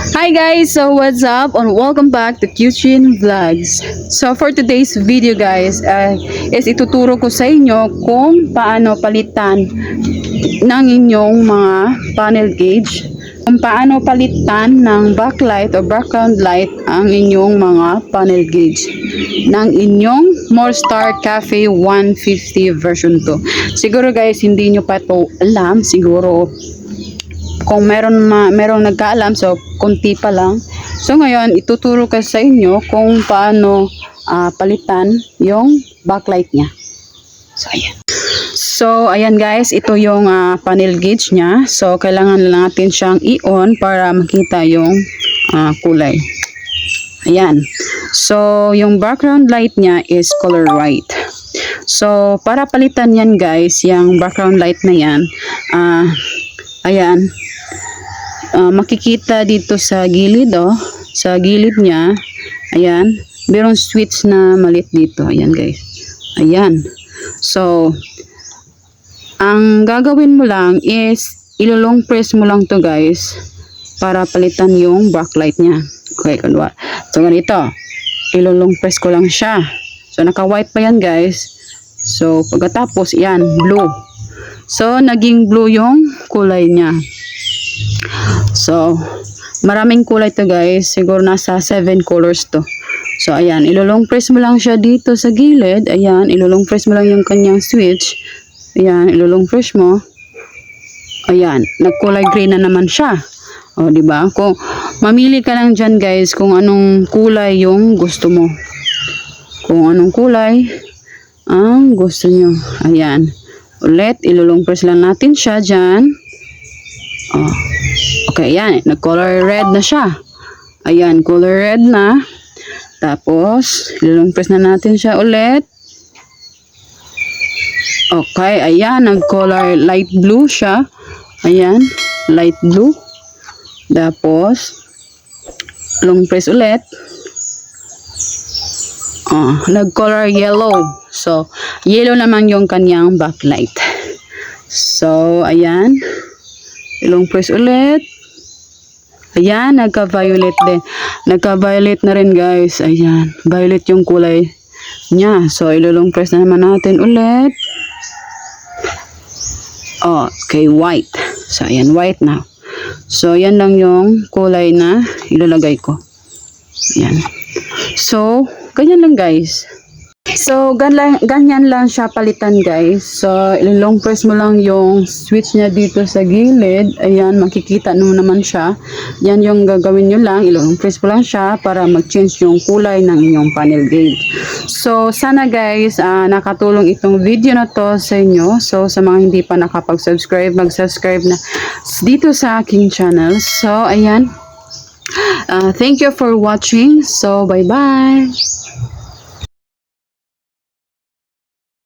Hi guys! So what's up? And welcome back to Kitchen Vlogs. So for today's video guys, uh, is ituturo ko sa inyo kung paano palitan ng inyong mga panel gauge. Kung paano palitan ng backlight o background light ang inyong mga panel gauge ng inyong Morstar Cafe 150 version 2. Siguro guys, hindi nyo pa to alam. Siguro kung meron ma, merong nagkaalam so konti pa lang. So ngayon ituturo ko sa inyo kung paano ah, palitan yung backlight niya. So ayan. So ayan guys ito yung ah, panel gauge niya. So kailangan lang natin siyang i-on para makita yung ah, kulay. Ayan. So yung background light niya is color white. So para palitan yan guys yung background light na yan ah ayan. Ah, makikita dito sa gilid oh. Sa gilid niya. Ayan. Merong switch na malit dito. Ayan guys. Ayan. So ang gagawin mo lang is ilolong press mo lang to guys para palitan yung backlight niya. Okay kunwa. So ganito. Ilolong press ko lang siya. So naka white pa yan guys. So pagkatapos yan blue. So naging blue yung kulay niya So, maraming kulay to guys. Siguro nasa 7 colors to. So, ayan. Ilulong press mo lang siya dito sa gilid. Ayan. Ilulong press mo lang yung kanyang switch. Ayan. Ilulong press mo. Ayan. Nagkulay green na naman siya. O, di ba? Kung mamili ka lang dyan guys kung anong kulay yung gusto mo. Kung anong kulay ang gusto nyo. Ayan. Ulit, ilulong press lang natin siya dyan. Oh. Okay, yan. Nag-color red na siya. Ayan, color red na. Tapos, ilulong press na natin siya ulit. Okay, ayan. Nag-color light blue siya. Ayan, light blue. Tapos, long press ulit. Oh, nag-color yellow. So, yellow naman yung kanyang backlight. So, ayan. Ilong press ulit. Ayan, nagka-violet din. Nagka-violet na rin guys. Ayan, violet yung kulay niya. So, ilulong press na naman natin ulit. Oh, okay, white. So, ayan, white na. So, yan lang yung kulay na ilalagay ko. Ayan. So, ganyan lang guys. So, ganyan, ganyan lang siya palitan guys. So, ilong press mo lang yung switch niya dito sa gilid. Ayan, makikita mo naman siya. Yan yung gagawin nyo lang. Ilong press mo lang siya para mag-change yung kulay ng inyong panel gauge. So, sana guys, ah, nakatulong itong video na to sa inyo. So, sa mga hindi pa nakapag-subscribe, mag-subscribe na dito sa aking channel. So, ayan. Ah, thank you for watching. So, bye-bye.